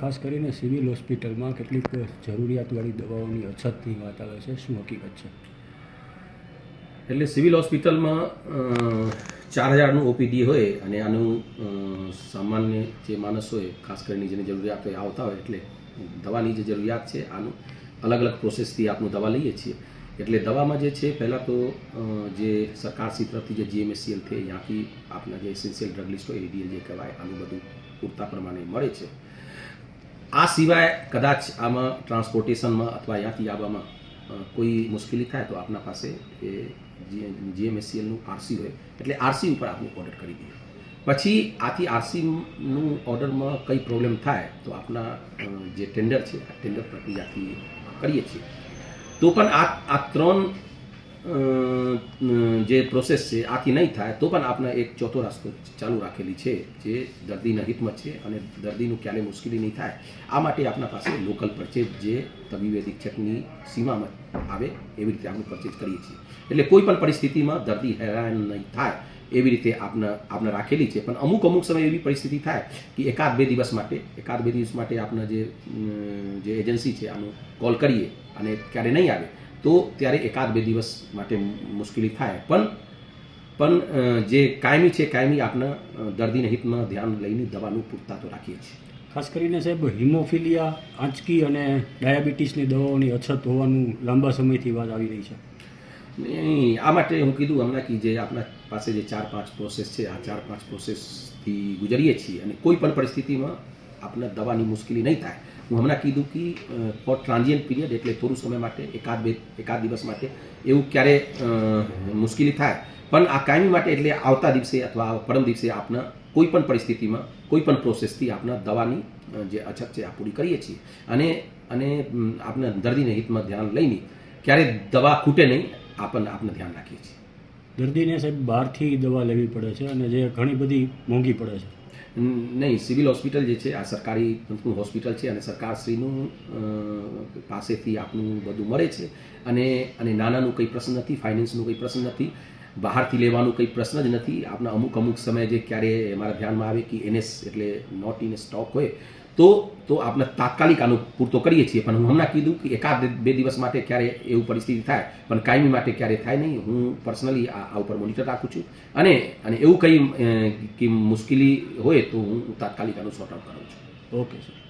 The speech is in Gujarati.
ખાસ કરીને સિવિલ હોસ્પિટલમાં કેટલીક જરૂરિયાતવાળી દવાઓની અછતની વાત આવે છે, શું હકીકત છે? એટલે સિવિલ હોસ્પિટલમાં ચાર હજારનું ઓપીડી હોય અને આનું સામાન્ય જે માણસ હોય, ખાસ કરીને જેની જરૂરિયાત હોય, આવતા હોય, એટલે દવાની જે જરૂરિયાત છે, આનું અલગ અલગ પ્રોસેસથી આપનું દવા લઈએ છીએ. એટલે દવામાં જે છે, પહેલાં તો જે સરકારશ્રી તરફથી જે જીએમએસસીએલ છે, ત્યાંથી આપણા જે એસેન્શિયલ ડ્રગ લિસ્ટ હોય, એડીએલ જે કહેવાય, આનું બધું પૂરતા પ્રમાણે મળે છે. આ સિવાય કદાચ આમાં ટ્રાન્સપોર્ટેશનમાં અથવા અહીંયાથી આવવામાં કોઈ મુશ્કેલી થાય તો આપના પાસે એ જીએમએસસીએલનું આરસી હોય, એટલે આરસી ઉપર આપણે ઓર્ડર કરી દઈએ. પછી આથી આરસીનું ઓર્ડરમાં કંઈ પ્રોબ્લેમ થાય તો આપના જે ટેન્ડર છે, આ ટેન્ડર પ્રક્રિયાથી કરીએ છીએ. તો પણ આ આ ત્રણ જે પ્રોસેસ છે, આથી નહીં થાય, તો પણ આપણે એક ચોથો રસ્તો ચાલુ રાખેલી છે, જે દર્દીના હિતમાં છે અને દર્દીનું ક્યારેય મુશ્કેલી નહીં થાય. આ માટે આપણા પાસે લોકલ પરચેજ જે તબીબી અધિક્ષકની સીમામાં આવે, એવી રીતે આપણે પરચેજ કરીએ છીએ. એટલે કોઈ પણ પરિસ્થિતિમાં દર્દી હેરાન નહીં થાય, એવી રીતે આપને આપણે રાખેલી છે. પણ અમુક અમુક સમય એવી પરિસ્થિતિ થાય કે એકાદ બે દિવસ માટે, એકાદ બે દિવસ માટે આપણા જે જે એજન્સી છે, આનું કોલ કરીએ અને ક્યારે નહીં આવે. તો ત્યારે એકાદ બે દિવસ માટે મુશ્કેલી થાય. પણ પણ જે કાયમી છે કાયમી આપણા દર્દીના હિતમાં ધ્યાન લઈને દવાનું પૂરતા તો રાખીએ છીએ. ખાસ કરીને સાહેબ હિમોફિલિયા આંચકી અને ડાયાબિટીસની દવાઓની અછત હોવાનું લાંબા સમયથી વાત આવી રહી છે. નહીં, આ માટે હું કીધું હમણાં કે જે આપણા પાસે જે ચાર પાંચ પ્રોસેસ છે આ ચાર પાંચ પ્રોસેસથી ગુજરીએ છીએ અને કોઈ પણ પરિસ્થિતિમાં આપને દવાની મુશ્કેલી નહીં થાય. હું હમણાં કીધું કે ફોર ટ્રાન્ઝિયન્ટ પીરિયડ એટલે થોડું સમય માટે, એકાદ બે, એકાદ દિવસ માટે એવું ક્યારે મુશ્કેલી થાય. પણ આ કાયમી માટે એટલે આવતા દિવસે અથવા પરમ દિવસે આપને કોઈ પણ પરિસ્થિતિમાં, કોઈ પણ પ્રોસેસથી આપના દવાની જે અછત છે આ પૂરી કરીએ છીએ. અને અને આપને દર્દીને હિતમાં ધ્યાન લઈને ક્યારે દવા ખૂટે નહીં આપણને આપણે ધ્યાન રાખીએ છીએ. દર્દીને સાહેબ બહારથી દવા લેવી પડે છે અને જે ઘણી બધી મોંઘી પડે છે. નહીં, સિવિલ હોસ્પિટલ જે છે, આ સરકારી હોસ્પિટલ છે અને સરકારશ્રીનું પાસેથી આપનું બધું મળે છે અને અને નાનાનું કંઈ પ્રશ્ન નથી, ફાઇનાન્સનું કંઈ પ્રશ્ન નથી, બહારથી લેવાનું કંઈ પ્રશ્ન જ નથી. આપના અમુક અમુક સમય જે ક્યારે મારા ધ્યાનમાં આવે કે એનએસ એટલે નોટ ઇન સ્ટોક હોય તો તો આપણે તાત્કાલિક આનું પૂરતો કરીએ છીએ. પણ હું હમણાં કીધું કે એકાદ બે દિવસ માટે ક્યારે એવું પરિસ્થિતિ થાય, પણ કાયમી માટે ક્યારે થાય નહીં, હું પર્સનલી આ ઉપર મોનિટર રાખું છું. અને અને એવું કંઈ કે મુશ્કેલી હોય તો હું તાત્કાલિક આનું સોર્ટ આઉટ કરું છું. Okay sir